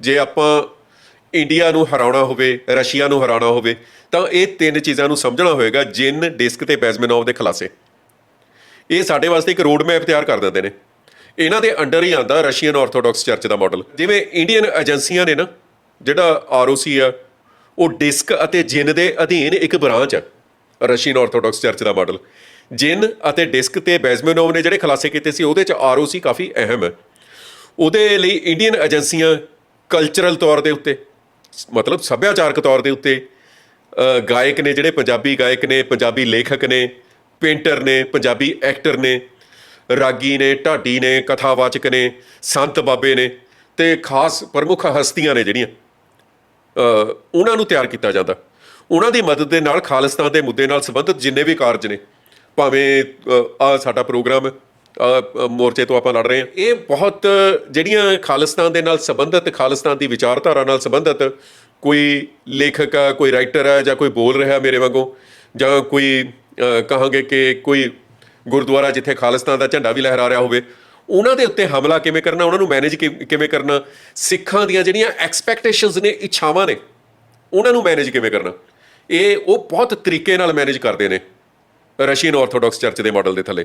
ਜੇ ਆਪਾਂ ਇੰਡੀਆ ਨੂੰ ਹਰਾਉਣਾ ਹੋਵੇ ਰਸ਼ੀਆ ਨੂੰ ਹਰਾਉਣਾ ਹੋਵੇ, ਤਾਂ ਇਹ ਤਿੰਨ ਚੀਜ਼ਾਂ ਨੂੰ ਸਮਝਣਾ ਹੋਏਗਾ ਜਿਨ ਡਿਸਕ ਤੇ ਬੈਜ਼ਮੈਨੋਵ ਦੇ ਖਲਾਸੇ। ਇਹ ਸਾਡੇ ਵਾਸਤੇ ਇੱਕ ਰੋਡ ਮੈਪ ਤਿਆਰ ਕਰ ਦਿੰਦੇ ਨੇ। ਇਹਨਾਂ ਦੇ ਅੰਡਰ ਹੀ ਆਂਦਾ ਰਸ਼ੀਅਨ ਆਰਥੋਡਾਕਸ ਚਰਚ ਦਾ ਮਾਡਲ ਜਿਵੇਂ ਇੰਡੀਅਨ ਏਜੰਸੀਆਂ ਨੇ ਨਾ, ਜਿਹੜਾ ਆਰਓਸੀ ਆ, ਉਹ ਡਿਸਕ ਅਤੇ ਜਿਨ ਦੇ ਅਧੀਨ ਇੱਕ ਬ੍ਰਾਂਚ ਹੈ ਰਸ਼ੀਅਨ ਆਰਥੋਡਾਕਸ ਚਰਚ ਦਾ ਮਾਡਲ ਜਿਨ ਅਤੇ ਡਿਸਕ ਤੇ ਬੈਜ਼ਮੈਨੋਵ ਨੇ ਜਿਹੜੇ ਖਲਾਸੇ ਕੀਤੇ ਸੀ, ਉਹਦੇ ਚ ਆਰਓਸੀ ਕਾਫੀ ਅਹਿਮ ਹੈ ਉਹਦੇ ਲਈ ਇੰਡੀਅਨ ਏਜੰਸੀਆਂ ਕਲਚਰਲ ਤੌਰ ਦੇ ਉੱਤੇ, ਮਤਲਬ ਸੱਭਿਆਚਾਰਕ ਤੌਰ ਦੇ ਉੱਤੇ ਗਾਇਕ ਨੇ ਜਿਹੜੇ ਪੰਜਾਬੀ ਗਾਇਕ ਨੇ, ਪੰਜਾਬੀ ਲੇਖਕ ਨੇ, ਪੇਂਟਰ ਨੇ, ਪੰਜਾਬੀ ਐਕਟਰ ਨੇ, ਰਾਗੀ ਨੇ, ਢਾਡੀ ਨੇ, ਕਥਾਵਾਚਕ ਨੇ, ਸੰਤ ਬਾਬੇ ਨੇ ਤੇ ਖਾਸ ਪ੍ਰਮੁੱਖ ਹਸਤੀਆਂ ਨੇ ਜਿਹੜੀਆਂ ਉਹਨਾਂ ਨੂੰ ਤਿਆਰ ਕੀਤਾ ਜਾਂਦਾ। ਉਹਨਾਂ ਦੀ ਮਦਦ ਦੇ ਨਾਲ ਖਾਲਿਸਤਾਨ ਦੇ ਮੁੱਦੇ ਨਾਲ ਸੰਬੰਧਿਤ ਜਿੰਨੇ ਵੀ ਕਾਰਜ ਨੇ, ਭਾਵੇਂ ਆ ਸਾਡਾ ਪ੍ਰੋਗਰਾਮ ਮੋਰਚੇ ਤੋਂ ਆਪਾਂ ਲੜ ਰਹੇ ਹਾਂ। ਇਹ ਬਹੁਤ ਜਿਹੜੀਆਂ ਖਾਲਿਸਤਾਨ ਦੇ ਨਾਲ ਸੰਬੰਧਿਤ, ਖਾਲਿਸਤਾਨ ਦੀ ਵਿਚਾਰਧਾਰਾ ਨਾਲ ਸੰਬੰਧਿਤ ਕੋਈ ਲੇਖਕ ਆ, ਕੋਈ ਰਾਈਟਰ ਆ ਜਾਂ ਕੋਈ ਬੋਲ ਰਿਹਾ ਮੇਰੇ ਵਾਂਗੂ ਜਾਂ ਕੋਈ ਕਹਾਂਗੇ ਕਿ ਕੋਈ ਗੁਰਦੁਆਰਾ ਜਿੱਥੇ ਖਾਲਿਸਤਾਨ ਦਾ ਝੰਡਾ ਵੀ ਲਹਿਰਾ ਰਿਹਾ ਹੋਵੇ, ਉਹਨਾਂ ਦੇ ਉੱਤੇ ਹਮਲਾ ਕਿਵੇਂ ਕਰਨਾ, ਉਹਨਾਂ ਨੂੰ ਮੈਨੇਜ ਕਿਵੇਂ ਕਰਨਾ, ਸਿੱਖਾਂ ਦੀਆਂ ਜਿਹੜੀਆਂ ਐਕਸਪੈਕਟੇਸ਼ਨਸ ਨੇ, ਇੱਛਾਵਾਂ ਨੇ, ਉਹਨਾਂ ਨੂੰ ਮੈਨੇਜ ਕਿਵੇਂ ਕਰਨਾ। ਇਹ ਉਹ ਬਹੁਤ ਤਰੀਕੇ ਨਾਲ ਮੈਨੇਜ ਕਰਦੇ ਨੇ ਰਸ਼ੀਅਨ ਆਰਥੋਡਾਕਸ ਚਰਚ ਦੇ ਮਾਡਲ ਦੇ ਥੱਲੇ।